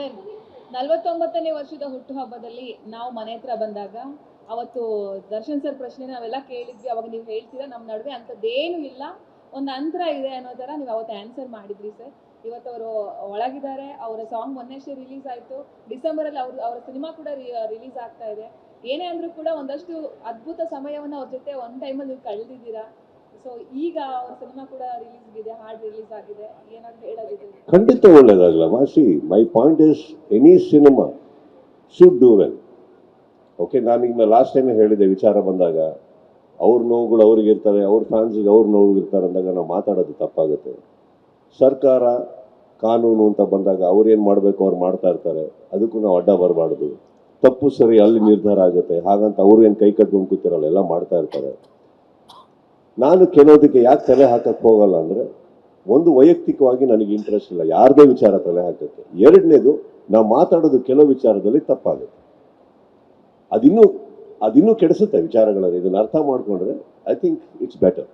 Sir ನಲವತ್ತೊಂಬತ್ತನೇ ವರ್ಷದ ಹುಟ್ಟುಹಬ್ಬದಲ್ಲಿ ನಾವು ಮನೆ ಹತ್ರ ಬಂದಾಗ ಅವತ್ತು ದರ್ಶನ್ ಸರ್ ಪ್ರಶ್ನೆ ನಾವೆಲ್ಲ ಕೇಳಿದ್ವಿ, ಅವಾಗ ನೀವು ಹೇಳ್ತೀರಾ? ನಮ್ಮ ನಡುವೆ ಅಂಥದ್ದೇನು ಇಲ್ಲ. ಒಂದು ಅಂತರ ಇದೆ ಅನ್ನೋ ಥರ ನೀವು ಅವತ್ತು ಆನ್ಸರ್ ಮಾಡಿದ್ರಿ ಸರ್. ಇವತ್ತು ಅವರು ಒಳಗಿದ್ದಾರೆ, ಅವರ ಸಾಂಗ್ ಮೊನ್ನೆಷ್ಟೇ ರಿಲೀಸ್ ಆಯಿತು. ಡಿಸೆಂಬರಲ್ಲಿ ಅವ್ರ, ಅವರ ಸಿನಿಮಾ ಕೂಡ ರಿಲೀಸ್ ಆಗ್ತಾ ಇದೆ. ಏನೇ ಅಂದರೂ ಕೂಡ ಒಂದಷ್ಟು ಅದ್ಭುತ ಸಮಯವನ್ನು ಅವ್ರ ಜೊತೆ ಒನ್ ಟೈಮಲ್ಲಿ ನೀವು ಕಳೆದಿದ್ದೀರಾ? ಸೊ ಈಗ ಅವ್ರ ಸಿನಿಮಾ ಕೂಡ ರಿಲೀಸ್ ಆಗಿದೆ ಹಾಡ್ ರಿಲೀಸ್ ಆಗಿದೆ. ಏನಾದ್ರು ಹೇಳೋದಿದೆ ಖಂಡಿತ ಒಳ್ಳೇದಾಗಲ್ಲ ಮಾಸಿ. My point is any cinema should do well okay ನಾನು ಈಗ ಲಾಸ್ಟ್ ಟೈಮ್ ಹೇಳಿದೆ, ವಿಚಾರ ಬಂದಾಗ, ಅವ್ರ ನೋವುಗಳು ಅವ್ರಿಗೆ ಇರ್ತವೆ, ಅವ್ರ ಫ್ಯಾನ್ಸಿಗೆ ಅವ್ರ ನೋವು ಇರ್ತಾರೆ ಅಂದಾಗ ನಾವು ಮಾತಾಡೋದು ತಪ್ಪಾಗುತ್ತೆ. ಸರ್ಕಾರ ಕಾನೂನು ಅಂತ ಬಂದಾಗ ಅವ್ರು ಏನು ಮಾಡಬೇಕು, ಅವ್ರು ಮಾಡ್ತಾ ಇರ್ತಾರೆ. ಅದಕ್ಕೂ ನಾವು ಅಡ್ಡ ಬರಬಾರ್ದು. ತಪ್ಪು ಸರಿ ಅಲ್ಲಿ ನಿರ್ಧಾರ ಆಗುತ್ತೆ. ಹಾಗಂತ ಅವ್ರು ಏನು ಕೈ ಕಟ್ಕೊಂಡು ಕೂತಿರಲ್ಲ, ಎಲ್ಲ ಮಾಡ್ತಾ ಇರ್ತಾರೆ. ನಾನು ಕೆಲೋದಕ್ಕೆ ಯಾಕೆ ತಲೆ ಹಾಕಕ್ಕೆ ಹೋಗಲ್ಲ ಅಂದರೆ ಒಂದು ವೈಯಕ್ತಿಕವಾಗಿ ನನಗೆ ಇಂಟ್ರೆಸ್ಟ್ ಇಲ್ಲ. ಯಾರದೇ ವಿಚಾರ ತಲೆ ಹಾಕಕ್ಕೆ. ಎರಡನೇದು, ನಾವು ಮಾತಾಡೋದು ಕೆಲವು ವಿಚಾರದಲ್ಲಿ ತಪ್ಪಾಗುತ್ತೆ. ಅದಿನ್ನೂ ಅದಿನ್ನೂ ಕೆಡಿಸುತ್ತೆ ವಿಚಾರಗಳಲ್ಲಿ. ಇದನ್ನು ಅರ್ಥ ಮಾಡಿಕೊಂಡ್ರೆ I think it's better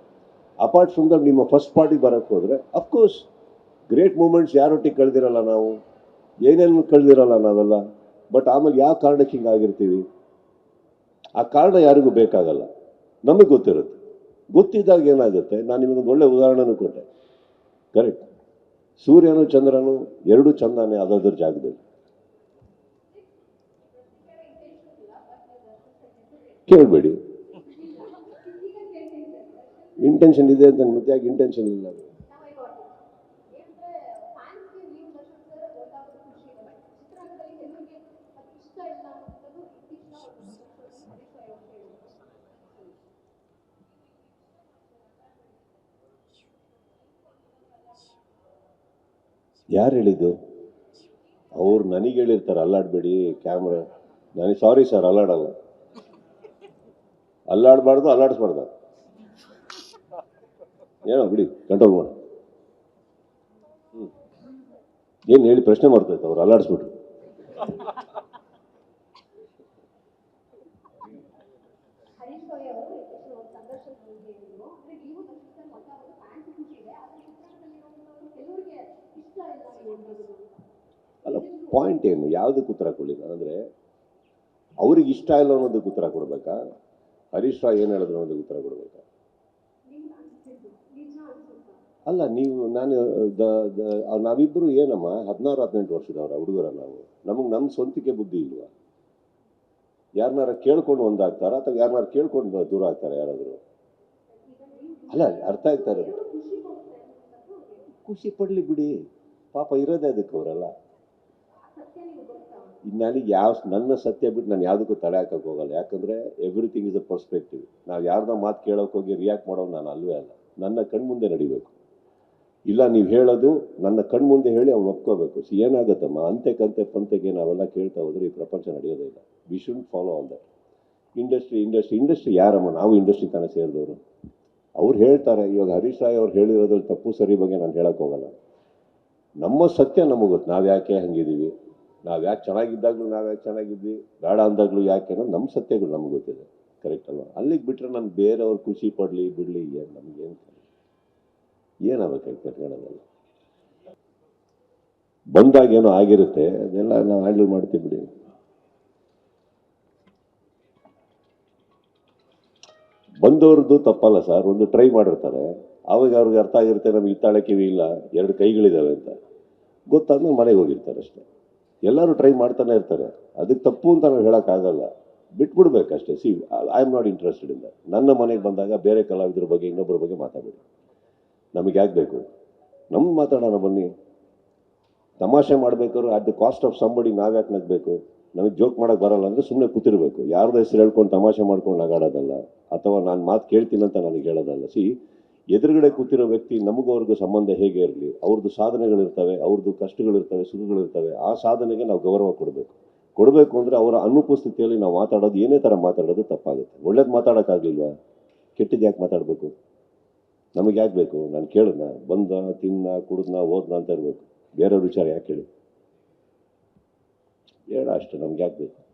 apart from that ನಿಮ್ಮ ಫಸ್ಟ್ ಪಾರ್ಟಿ ಬರೋಕ್ಕೆ ಹೋದರೆ ಅಫ್ಕೋರ್ಸ್ ಗ್ರೇಟ್ ಮೂಮೆಂಟ್ಸ್ ಯಾರೊಟ್ಟಿಗೆ ಕಳೆದಿರಲ್ಲ ನಾವು? ಏನೇನು ಕಳೆದಿರಲ್ಲ ನಾವೆಲ್ಲ? ಬಟ್ ಆಮೇಲೆ ಯಾವ ಕಾರಣಕ್ಕೆ ಹಿಂಗಾಗಿರ್ತೀವಿ ಆ ಕಾರಣ ಯಾರಿಗೂ ಬೇಕಾಗಲ್ಲ. ನಮಗೆ ಗೊತ್ತಿರುತ್ತೆ. ಗೊತ್ತಿದ್ದಾಗ ಏನಾಗುತ್ತೆ? ನಾನು ನಿಮಗೊಂದು ಒಳ್ಳೆ ಉದಾಹರಣೆನೂ ಕೊಟ್ಟೆ. ಕರೆಕ್ಟ್ ಸೂರ್ಯನು ಚಂದ್ರನು ಎರಡೂ ಚಂದನೇ ಅದರ ಜಾಗದಲ್ಲಿ. ಕೇಳಬೇಡಿ. ಇಂಟೆನ್ಷನ್ ಇದೆ ಅಂತ ಮತ್ತೆ ಇಂಟೆನ್ಷನ್ ಇಲ್ಲ? ಯಾರು ಹೇಳಿದ್ದು? ಅವ್ರು ನನಗೆ ಹೇಳಿರ್ತಾರೆ, ಅಲ್ಲಾಡಬೇಡಿ ಕ್ಯಾಮ್ರಾ ನನಗೆ ಸಾರಿ ಸರ್ ಅಲ್ಲಾಡಲ್ಲ. ಅಲ್ಲಾಡಬಾರ್ದು, ಅಲ್ಲಾಡಿಸ್ಬಾರ್ದು. ಏನೋ ಬಿಡಿ ಕಂಟ್ರೋಲ್ ಮಾಡಿ. ಹ್ಞೂ ಏನು ಹೇಳಿ ಪ್ರಶ್ನೆ ಮಾಡ್ತಾಯ್ತು ಅವ್ರು ಅಲ್ಲಾಡಿಸ್ಬಿಟ್ರು ಹರೀಶ್ ರಾಯ್ ಅವರು ಎಷ್ಟು ಸಂದರ್ಶನದಲ್ಲಿ ಹೇಳಿದ್ರು ಅಂದ್ರೆ ನೀವು ನಕ್ಷತ್ರ ಮಗ ಅವರು ಫ್ಯಾನ್ಸ್ ಖುಷಿ ಇದೆ ಆದ್ರೆ ಚಿತ್ರಣದಲ್ಲಿರುವಂತವರು ಕೆಲವರಿಗೆ ಇಷ್ಟ ಇಲ್ಲ ಈ ಒಂದು ಅಲ್ಲ ಪಾಯಿಂಟ್ ಏನು? ಯಾವುದಕ್ಕೆ ಉತ್ತರ ಕೊಡಿ ಅಂದರೆ, ಅವ್ರಿಗೆ ಇಷ್ಟ ಇಲ್ಲ ಅನ್ನೋದಕ್ಕೆ ಉತ್ತರ ಕೊಡಬೇಕಾ? ಹರೀಶ್ ರಾವ್ ಏನು ಹೇಳಿದ್ರು ಅನ್ನೋದಕ್ಕೆ ಉತ್ತರ ಕೊಡ್ಬೇಕಾ? ಅಲ್ಲ, ನೀವು, ನಾನು, ದ ನಾವಿಬ್ಬರು ಏನಮ್ಮ, ಹದಿನಾರು, ಹದಿನೆಂಟು ವರ್ಷದವರ ಹುಡುಗರ ನಾವು. ನಮಗೆ ನಮ್ಮ ಸ್ವಂತಿಕೆ ಬುದ್ಧಿ ಇಲ್ವಾ? ಯಾರನ್ನಾರ ಕೇಳ್ಕೊಂಡು ಒಂದಾಗ್ತಾರ? ಅಥವಾ ಯಾರನ್ನಾರ ಕೇಳ್ಕೊಂಡು ದೂರ ಆಗ್ತಾರೆ ಯಾರಾದರೂ? ಅಲ್ಲ, ಅರ್ಥ ಆಗ್ತಾರೆ ಖುಷಿ ಪಡ್ಲಿ ಬಿಡಿ. ಪಾಪ ಇರೋದೇ ಅದಕ್ಕೆ ಅವರೆಲ್ಲ. ನನಗೆ ಯಾವ ನನ್ನ ಸತ್ಯ ಬಿಟ್ಟು ನಾನು ಯಾವುದಕ್ಕೂ ತಡೆ ಹಾಕಕ್ಕೆ ಹೋಗಲ್ಲ. ಯಾಕಂದರೆ ಎವ್ರಿಥಿಂಗ್ ಇಸ್ ಅ ಪರ್ಸ್ಪೆಕ್ಟಿವ್ ನಾವು ಯಾರ್ದೋ ಮಾತು ಕೇಳೋಕೆ ಹೋಗಿ ರಿಯಾಕ್ಟ್ ಮಾಡೋದು ನಾನು ಅಲ್ವೇ ಅಲ್ಲ. ನನ್ನ ಕಣ್ಮುಂದೆ ನಡಿಬೇಕು. ಇಲ್ಲ ನೀವು ಹೇಳೋದು ನನ್ನ ಕಣ್ಮುಂದೆ ಹೇಳಿ ಅವ್ನು ಒಪ್ಕೋಬೇಕು. ಸಿ, ಏನಾಗುತ್ತಮ್ಮ? ಅಂತೆ ಕಂತೆ ಪಂತೆಗೆ ನಾವೆಲ್ಲ ಕೇಳ್ತಾ ಹೋದ್ರೆ ಈ ಪ್ರಪಂಚ ನಡೆಯೋದೇ ಇಲ್ಲ. We should follow all that industry industry industry ಯಾರಮ್ಮ? ನಾವು ಇಂಡಸ್ಟ್ರಿ ತಾನೇ ಸೇರಿದವರು. ಅವ್ರು ಹೇಳ್ತಾರೆ, ಇವಾಗ ಹರೀಶ್ ರಾಯ್ ಅವ್ರು ಹೇಳಿರೋದ್ರಲ್ಲಿ ತಪ್ಪು ಸರಿ ಬಗ್ಗೆ ನಾನು ಹೇಳೋಕ್ಕೋಗಲ್ಲ ನಮ್ಮ ಸತ್ಯ ನಮಗೆ ಗೊತ್ತು. ನಾವು ಯಾಕೆ ಹಂಗಿದ್ದೀವಿ? ನಾವು ಯಾಕೆ ಚೆನ್ನಾಗಿದ್ದಾಗಲೂ ನಾವು ಯಾಕೆ ಚೆನ್ನಾಗಿದ್ವಿ? ಬೇಡ ಅಂದಾಗಲೂ ಯಾಕೆ ಅನ್ನೋದು ನಮ್ಮ ಸತ್ಯಗಳು ನಮ್ಗೆ ಗೊತ್ತಿದೆ. ಕರೆಕ್ಟ್ ಅಲ್ವಾ? ಅಲ್ಲಿಗೆ ಬಿಟ್ಟರೆ ನಾನು ಬೇರೆಯವ್ರು ಖುಷಿ ಪಡಲಿ, ಬಿಡಲಿ ಏನು ನಮಗೇನು ಏನಾಗಬೇಕಾಗಿ ಕಟ್ಕೊಳ್ಳೋದಲ್ಲ ಬಂದಾಗ ಏನೋ ಆಗಿರುತ್ತೆ, ಅದೆಲ್ಲ ನಾವು ಹ್ಯಾಂಡಲ್ ಮಾಡ್ತೀವಿ ಬಿಡಿ. ಬಂದವ್ರದ್ದು ತಪ್ಪಲ್ಲ ಸರ್, ಒಂದು ಟ್ರೈ ಮಾಡಿರ್ತಾರೆ. ಆವಾಗ ಅವ್ರಿಗೆ ಅರ್ಥ ಆಗಿರುತ್ತೆ, ನಮ್ಗೆ ಇತ್ತಾಳೆ ಕಿವಿ ಇಲ್ಲ, ಎರಡು ಕೈಗಳಿದ್ದಾವೆ ಅಂತ. ಗೊತ್ತಾದ್ಮೇಲೆ ಮನೆಗೆ ಹೋಗಿರ್ತಾರೆ ಅಷ್ಟೇ. ಎಲ್ಲರೂ ಟ್ರೈ ಮಾಡ್ತಾನೆ ಇರ್ತಾರೆ. ಅದಕ್ಕೆ ತಪ್ಪು ಅಂತ ನಾವು ಹೇಳೋಕ್ಕಾಗಲ್ಲ ಬಿಟ್ಬಿಡ್ಬೇಕು ಅಷ್ಟೇ see I am not interested ಇಂದ ನನ್ನ ಮನೆಗೆ ಬಂದಾಗ ಬೇರೆ ಕಲಾವಿದರ ಬಗ್ಗೆ ಇನ್ನೊಬ್ಬರ ಬಗ್ಗೆ ಮಾತಾಡಬೇಡಿ. ನಮಗೆ ಯಾಕೆ ಬೇಕು? ನಮ್ಮ ಮಾತಾಡೋಣ ಬನ್ನಿ. ತಮಾಷೆ ಮಾಡಬೇಕಾದ್ರೆ at the cost of somebody ನಾವ್ಯಾಕೆ ನಗಬೇಕು? ನಮಗೆ ಜೋಕ್ ಮಾಡೋಕೆ ಬರಲ್ಲ ಅಂದರೆ ಸುಮ್ಮನೆ ಕೂತಿರ್ಬೇಕು. ಯಾರ್ದು ಹೆಸರು ಹೇಳ್ಕೊಂಡು ತಮಾಷೆ ಮಾಡ್ಕೊಂಡು ನಗಾಡೋದಲ್ಲ, ಅಥವಾ ನಾನು ಮಾತು ಕೇಳ್ತೀನಿ ಅಂತ ನನಗೆ ಹೇಳೋದಲ್ಲ. ಸಿ ಎದುರುಗಡೆ ಕೂತಿರೋ ವ್ಯಕ್ತಿ ನಮಗೂ ಅವ್ರಿಗೂ ಸಂಬಂಧ ಹೇಗೆ ಇರಲಿ? ಅವ್ರದ್ದು ಸಾಧನೆಗಳಿರ್ತವೆ ಅವ್ರದ್ದು ಕಷ್ಟಗಳಿರ್ತವೆ, ಸುಖಗಳಿರ್ತವೆ. ಆ ಸಾಧನೆಗೆ ನಾವು ಗೌರವ ಕೊಡಬೇಕು. ಕೊಡಬೇಕು ಅಂದರೆ ಅವರ ಅನುಪಸ್ಥಿತಿಯಲ್ಲಿ ನಾವು ಮಾತಾಡೋದು, ಏನೇ ಥರ ಮಾತಾಡೋದು ತಪ್ಪಾಗುತ್ತೆ. ಒಳ್ಳೇದು ಮಾತಾಡೋಕ್ಕಾಗಲಿಲ್ವಾ? ಕೆಟ್ಟದ್ದು ಯಾಕೆ ಮಾತಾಡಬೇಕು? ನಮಗೆ ಯಾಕೆ ಬೇಕು? ನಾನು ಕೇಳಿದ್ನ? ಬಂದ, ತಿನ್ನ, ಕುಡಿದ್ನ, ಓದ್ನ ಅಂತ ಇರಬೇಕು. ಬೇರೆಯವ್ರ ವಿಚಾರ ಯಾಕೆ ಹೇಳಿ? ಹೇಳ ಅಷ್ಟೇ, ನಮ್ಗೆ ಯಾಕೆ ಬೇಕು?